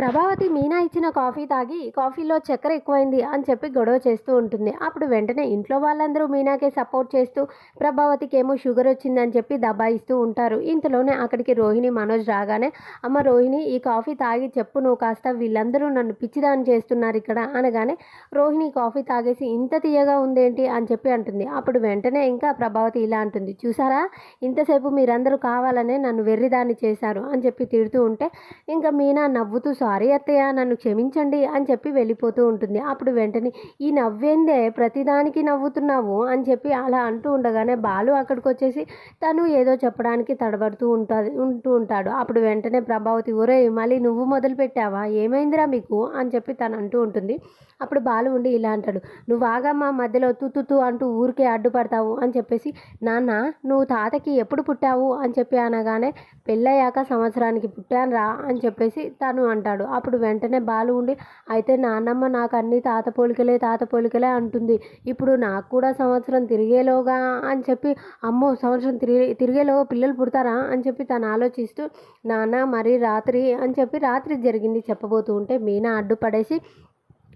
ప్రభావతి మీనా ఇచ్చిన కాఫీ తాగి కాఫీలో చక్కెర ఎక్కువైంది అని చెప్పి గొడవ చేస్తూ ఉంటుంది. అప్పుడు వెంటనే ఇంట్లో వాళ్ళందరూ మీనాకే సపోర్ట్ చేస్తూ ప్రభావతికి ఏమో షుగర్ వచ్చిందని చెప్పి దబాయిస్తూ ఉంటారు. ఇంతలోనే అక్కడికి రోహిణి మనోజ్ రాగానే అమ్మ రోహిణి ఈ కాఫీ తాగి చెప్పు నువ్వు కాస్త వీళ్ళందరూ నన్ను పిచ్చిదాన్ని చేస్తున్నారు ఇక్కడ అనగానే రోహిణి కాఫీ తాగేసి ఇంత తీయగా ఉందేంటి? అని చెప్పి అంటుంది. అప్పుడు వెంటనే ఇంకా ప్రభావతి ఇలా అంటుంది చూసారా? ఇంతసేపు మీరందరూ కావాలనే నన్ను వెర్రిదాన్ని చేశారు అని చెప్పి తిడుతూ ఉంటే ఇంకా మీనా నవ్వుతూ సారీ అత్తయ్య నన్ను క్షమించండి అని చెప్పి వెళ్ళిపోతూ ఉంటుంది. అప్పుడు వెంటనే ఈ నవ్వేందే? ప్రతిదానికి నవ్వుతున్నావు? అని చెప్పి అలా అంటూ ఉండగానే బాలు అక్కడికి వచ్చేసి తను ఏదో చెప్పడానికి తడబడుతూ ఉంటుంది ఉంటూ ఉంటాడు. అప్పుడు వెంటనే ప్రభావతి ఒరే మళ్ళీ నువ్వు మొదలు పెట్టావా ఏమైందిరా మీకు? అని చెప్పి తను అంటూ ఉంటుంది. అప్పుడు బాలు ఉండి ఇలా అంటాడు నువ్వు ఆగమ్మా మధ్యలో తుతుతు అంటూ ఊరికే అడ్డుపడతావు అని చెప్పేసి నాన్న నువ్వు తాతకి ఎప్పుడు పుట్టావు? అని చెప్పి అనగానే పెళ్ళయ్యాక సంవత్సరానికి పుట్టాను రా అని చెప్పేసి తను అంటాడు. అప్పుడు వెంటనే బాలు ఉండి అయితే నాన్నమ్మ నాకు అన్ని తాత పోలికలే తాత పోలికలే అంటుంది. ఇప్పుడు నాకు కూడా సంవత్సరం తిరిగేలోగా అని చెప్పి అమ్మో సంవత్సరం తిరిగే తిరిగేలోగా పిల్లలు పుడతారా? అని చెప్పి తను ఆలోచిస్తూ నాన్న మరి రాత్రి అని చెప్పి రాత్రి జరిగింది చెప్పబోతూ ఉంటే మీనా అడ్డుపడేసి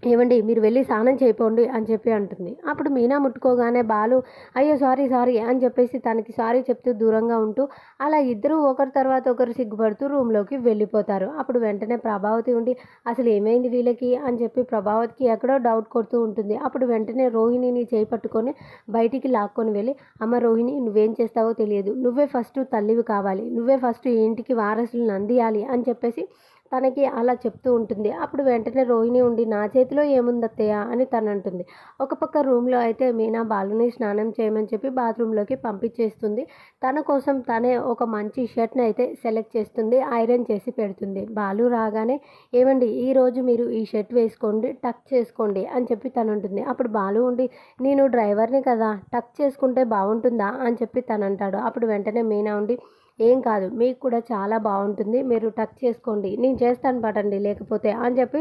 ఏమండి మీరు వెళ్ళి స్నానం చేయపోండి అని చెప్పి అంటుంది. అప్పుడు మీనా ముట్టుకోగానే బాలు అయ్యో సారీ సారీ అని చెప్పేసి తనకి సారీ చెప్తూ దూరంగా ఉంటూ అలా ఇద్దరు ఒకరి తర్వాత ఒకరు సిగ్గుపడుతూ రూమ్లోకి వెళ్ళిపోతారు. అప్పుడు వెంటనే ప్రభావతి ఉండి అసలు ఏమైంది వీళ్ళకి? అని చెప్పి ప్రభావతికి ఎక్కడో డౌట్ కొడుతూ ఉంటుంది. అప్పుడు వెంటనే రోహిణిని చేయి పట్టుకొని బయటికి లాక్కొని వెళ్ళి అమ్మ రోహిణి నువ్వేం చేస్తావో తెలియదు. నువ్వే ఫస్ట్ తల్లివి కావాలి. నువ్వే ఫస్ట్ ఇంటికి వారసులను అందియాలి అని చెప్పేసి తనకి అలా చెప్తూ ఉంటుంది. అప్పుడు వెంటనే రోహిణి ఉండి నా చేతిలో ఏముందత్తయ్య అని తను అంటుంది. ఒక పక్క రూమ్లో అయితే మీనా బాలుని స్నానం చేయమని చెప్పి బాత్రూంలోకి పంపించేస్తుంది. తన కోసం తనే ఒక మంచి షర్ట్ని అయితే సెలెక్ట్ చేస్తుంది ఐరన్ చేసి పెడుతుంది. బాలు రాగానే ఏమండి ఈరోజు మీరు ఈ షర్ట్ వేసుకోండి టక్ చేసుకోండి అని చెప్పి తను ఉంటుంది అప్పుడు బాలు ఉండి నేను డ్రైవర్ని కదా టక్ చేసుకుంటే బాగుంటుందా? అని చెప్పి తను అంటాడు. అప్పుడు వెంటనే మీనా ఉండి ఏం కాదు. మీకు కూడా చాలా బాగుంటుంది. మీరు టచ్ చేసుకోండి. నేను చేస్తాను పటండి లేకపోతే అని చెప్పి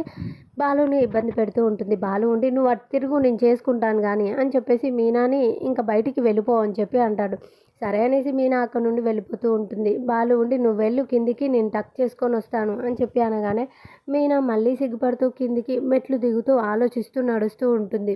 బాలుని ఇబ్బంది పెడుతూ ఉంటుంది. బాలు ఉండి నువ్వు అటు తిరుగు నేను చేసుకుంటాను కానీ అని చెప్పేసి మీనాని ఇంకా బయటికి వెళ్ళిపో అని చెప్పి అంటాడు. సరే అనేసి మీనా అక్కడ నుండి వెళ్ళిపోతూ ఉంటుంది. బాలు ఉండి నువ్వు వెళ్ళు కిందికి నేను టక్ చేసుకొని వస్తాను అని చెప్పి అనగానే మీనా మళ్ళీ సిగ్గుపడుతూ కిందికి మెట్లు దిగుతూ ఆలోచిస్తూ నడుస్తూ ఉంటుంది.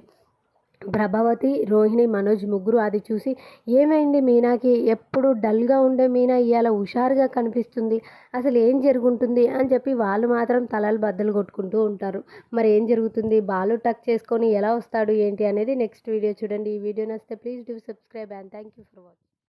ప్రభావతి రోహిణి మనోజ్ ముగ్గురు అది చూసి ఏమైంది మీనాకి? ఎప్పుడు డల్గా ఉండే మీనా? ఇవాళ హుషారుగా కనిపిస్తుంది. అసలు ఏం జరుగుతుంది అని చెప్పి వాళ్ళు మాత్రం తలలు బద్దలు కొట్టుకుంటూ ఉంటారు. మరి ఏం జరుగుతుంది? బాలు టక్ చేసుకొని ఎలా వస్తాడు ఏంటి అనేది నెక్స్ట్ వీడియో చూడండి. ఈ వీడియో నచ్చితే please do subscribe and thank you for watching.